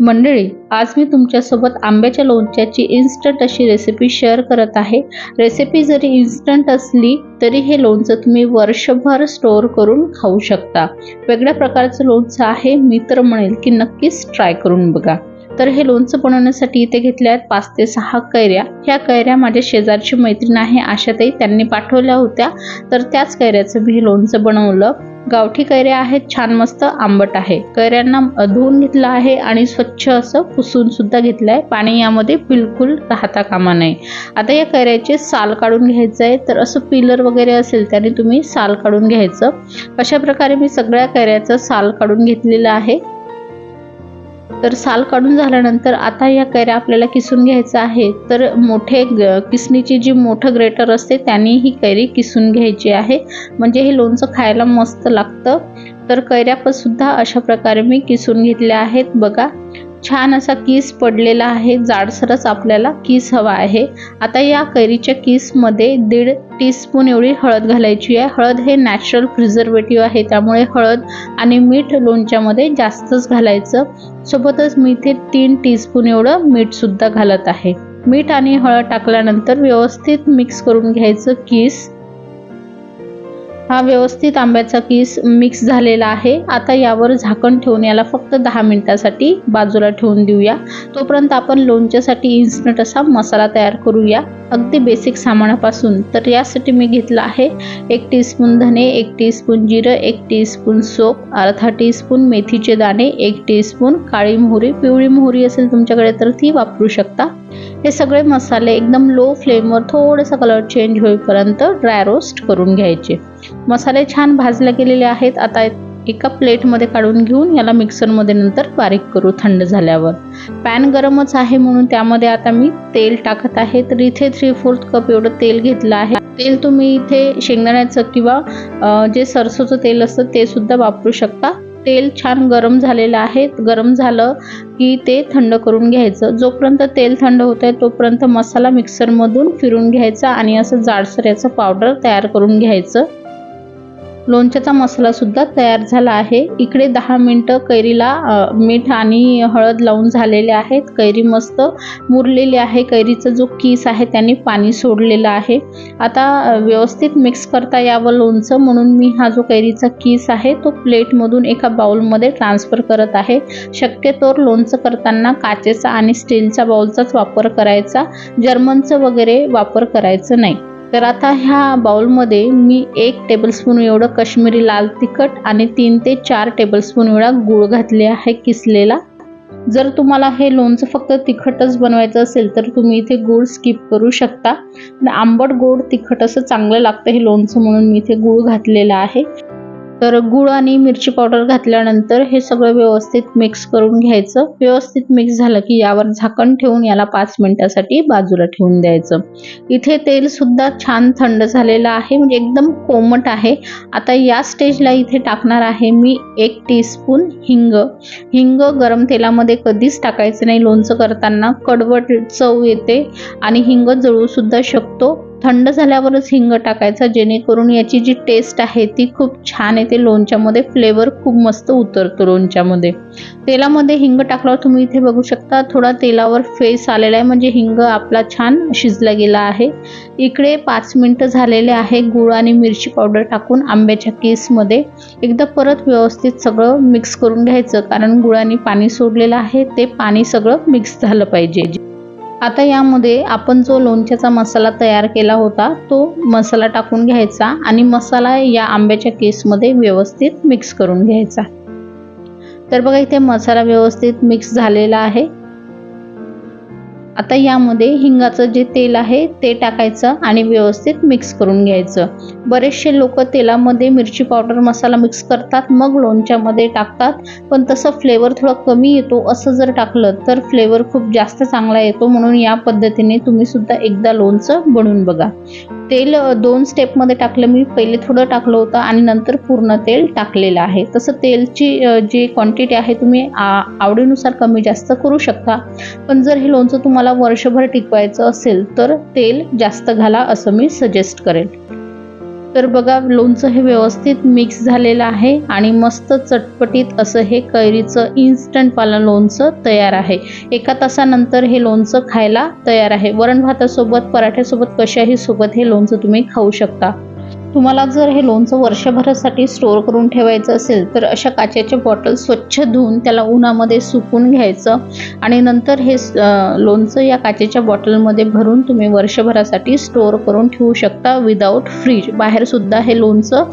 मंडळी आज मी तुमच्यासोबत आंब्याच्या लोणच्याची इन्स्टंट अशी रेसिपी शेअर करत आहे. रेसिपी जरी इन्स्टंट असली तरी हे लोणचं तुम्ही वर्षभर स्टोअर करून खाऊ शकता. वेगळ्या प्रकारचं लोणचं आहे मी तर म्हणेल की नक्कीच ट्राय करून बघा. तर हे लोणचं बनवण्यासाठी इथे घेतल्या आहेत पाच ते सहा कैऱ्या. ह्या कैऱ्या माझ्या शेजारची मैत्रीण आहे आशाताई त्यांनी पाठवल्या होत्या. तर त्याच कैऱ्याचं मी हे लोणचं बनवलं. गावठी कैऱ्या आहेत छान मस्त आंबट आहे. कैऱ्यांना धुवून घेतलं आहे आणि स्वच्छ असं पुसून सुद्धा घेतलं आहे पाणी यामध्ये बिलकुल राहता कामा नये. आता या कैऱ्याचे साल काढून घ्यायचं आहे. तर असं पिलर वगैरे असेल त्याने तुम्ही साल काढून घ्यायचं. अशा प्रकारे मी सगळ्या कैऱ्याचं साल काढून घेतलेलं आहे. तर साल काढून झाल्यानंतर आता या कैऱ्या आपल्याला किसून घ्यायचं आहे. तर मोठे ग किसणीची जी मोठं ग्रेटर असते त्यांनी ही कैरी किसून घ्यायची आहे. म्हणजे हे लोणचं खायला मस्त लागतं. तर कैऱ्या पण सुद्धा अशा प्रकारे मी किसून घेतल्या आहेत. बघा छान असा किस पडलेला आहे. जाडसरच आपल्याला किस हवा आहे. आता या कैरीच्या किसमध्ये दीड टीस्पून एवढी हळद घालायची आहे. हळद हे नॅचरल प्रिझर्वेटिव्ह आहे. त्यामुळे हळद आणि मीठ लोणच्यामध्ये जास्तच घालायचं. सोबतच मी इथे तीन टीस्पून एवढं मीठसुद्धा घालत आहे. मीठ आणि हळद टाकल्यानंतर व्यवस्थित मिक्स करून घ्यायचं किस. हा व्यवस्थित आंब्याचा किस मिक्स झालेला आहे. आता यावर झाकण ठेवून याला फक्त दहा मिनिटासाठी बाजूला ठेवून देऊया. तोपर्यंत आपण लोणच्यासाठी इन्स्टंट असा मसाला तयार करूया. अगदी बेसिक सामानापासून. तर यासाठी मी घेतला आहे एक टीस्पून धने एक टीस्पून जिरं एक टीस्पून सोप अर्धा टीस्पून मेथीचे दाणे एक टीस्पून काळी मोहरी. पिवळी मोहरी असेल तुमच्याकडे तर ती वापरू शकता. हे सगळे मसाले एकदम लो फ्लेमवर थोडंसं कलर चेंज होईपर्यंत ड्राय रोस्ट करून घ्यायचे. मसाले छान भाजले गेलेले आहेत. आता एका प्लेटमध्ये काढून घेऊन याला मिक्सरमध्ये नंतर बारीक करू थंड झाल्यावर. पॅन गरमच आहे म्हणून त्यामध्ये आता मी तेल टाकत आहे. तर इथे थ्री फोर्थ कप एवढं तेल घेतलं आहे. तेल तुम्ही इथे शेंगदाण्याचं किंवा जे सरसोचं तेल असतं ते सुद्धा वापरू शकता. तेल छान गरम झालेलं आहे. गरम झालं की ते थंड करून घ्यायचं. जोपर्यंत तेल थंड होत आहे तोपर्यंत मसाला मिक्सरमधून फिरून घ्यायचा आणि असं जाडसर याचं पावडर तयार करून घ्यायचं. लोणच्याचा मसालासुद्धा तयार झाला आहे. इकडे दहा मिनटं कैरीला मीठ आणि हळद लावून झालेले आहेत. कैरी मस्त मुरलेली आहे. कैरीचा जो कीस आहे त्याने पाणी सोडलेलं आहे. आता व्यवस्थित मिक्स करता यावं लोणचं. म्हणून मी हा जो कैरीचा कीस आहे तो प्लेटमधून एका बाउलमध्ये ट्रान्सफर करत आहे. शक्यतोर लोणचं करताना काचेचा आणि स्टीलचा बाउलचाच वापर करायचा. जर्मनचं वगैरे वापर करायचं नाही. तर आता ह्या बाउलमध्ये मी एक टेबलस्पून एवढं कश्मीरी लाल तिखट आणि तीन ते चार टेबलस्पून एवढा गूळ घातले आहे किसलेला. जर तुम्हाला हे लोणचं फक्त तिखटच बनवायचं असेल तर तुम्ही इथे गूळ स्किप करू शकता. आंबट गोड तिखट असं चांगलं लागतं हे लोणचं म्हणून मी इथे गूळ घातलेलं आहे. तर गुळ आणि मिरची पावडर घातल्यानंतर हे सगळं व्यवस्थित मिक्स करून घ्यायचं. व्यवस्थित मिक्स झालं की यावर झाकण ठेवून याला पाच मिनिटासाठी बाजूला ठेवून द्यायचं. इथे तेल सुद्धा छान थंड झालेलं आहे म्हणजे एकदम कोमट आहे. आता या स्टेजला इथे टाकणार आहे मी एक टीस्पून हिंग. हिंग गरम तेलामध्ये कधीच टाकायचं नाही. लोणचं करताना कडवट चव येते आणि हिंग जळू सुद्धा शकतो. थंड झाल्यावरच हिंग टाकायचा जेणेकरून याची जी टेस्ट आहे ती खूप छान येते. लोणच्यामध्ये फ्लेवर खूप मस्त उतरतो लोणच्यामध्ये. तेलामध्ये हिंग टाकल्यावर तुम्ही इथे बघू शकता थोडा तेलावर फेस आलेला आहे म्हणजे हिंग आपला छान शिजला गेला आहे. इकडे पाच मिनटं झालेले आहे गुळ आणि मिरची पावडर टाकून आंब्याच्या केसमध्ये. एकदा परत व्यवस्थित सगळं मिक्स करून घ्यायचं कारण गुळाने पाणी सोडलेलं आहे ते पाणी सगळं मिक्स झालं पाहिजे. आता यामध्ये आपण जो लोणच्याचा मसाला तयार केला होता तो मसाला टाकून घ्यायचा आणि मसाला या आंब्याच्या केसमध्ये व्यवस्थित मिक्स करून घ्यायचा. तर बघा इथे मसाला व्यवस्थित मिक्स झालेला आहे. आता यामध्ये हिंगाचं जे तेल आहे ते टाकायचं आणि व्यवस्थित मिक्स करून घ्यायचं. बरेचसे लोक तेलामध्ये मिरची पावडर मसाला मिक्स करतात मग लोणच्यामध्ये टाकतात. पण तसं फ्लेवर थोडा कमी येतो असं जर टाकलं तर फ्लेवर खूप जास्त चांगला येतो. म्हणून या पद्धतीने तुम्ही सुद्धा एकदा लोणचं बनवून बघा. तेल दोन स्टेपमध्ये टाकलं. मी पहिले थोडं टाकलं होतं आणि नंतर पूर्ण तेल टाकलेलं आहे. तसं तेलची जी क्वांटिटी आहे तुम्ही आवडीनुसार कमी जास्त करू शकता. पण जर हे लोणचं तुम्हाला वर्षभर टिकवायचं असेल तर तेल जास्त घाला असं मी सजेस्ट करेन. तर बघा लोणचं हे व्यवस्थित मिक्स झालेलं आहे आणि मस्त चटपटीत असं हे कैरीचं इन्स्टंटवालं लोणचं तयार आहे. एका तासानंतर हे लोणचं खायला तयार आहे. वरण भातासोबत पराठ्यासोबत कशाही सोबत हे लोणचं तुम्ही खाऊ शकता. तुम्हाला जर हे लोणचं वर्षभरासाठी स्टोअर करून ठेवायचं असेल तर अशा काचेच्या बॉटल स्वच्छ धुवून त्याला उन्हामध्ये सुकून घ्यायचं आणि नंतर हे लोणचं या काचेच्या बॉटलमध्ये भरून तुम्ही वर्षभरासाठी स्टोअर करून ठेवू शकता विदाऊट फ्रीज बाहेरसुद्धा हे लोणचं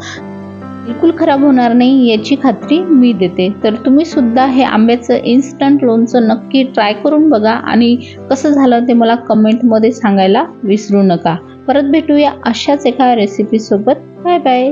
बिलकुल खराब होणार नाही याची खात्री मी देते. तर तुम्ही सुद्धा हे आंब्याचं इन्स्टंट लोणचं नक्की ट्राय करून बघा आणि कसं झालं ते मला कमेंटमध्ये सांगायला विसरू नका. परत भेटूया अशाच एका रेसिपीसोबत बाय बाय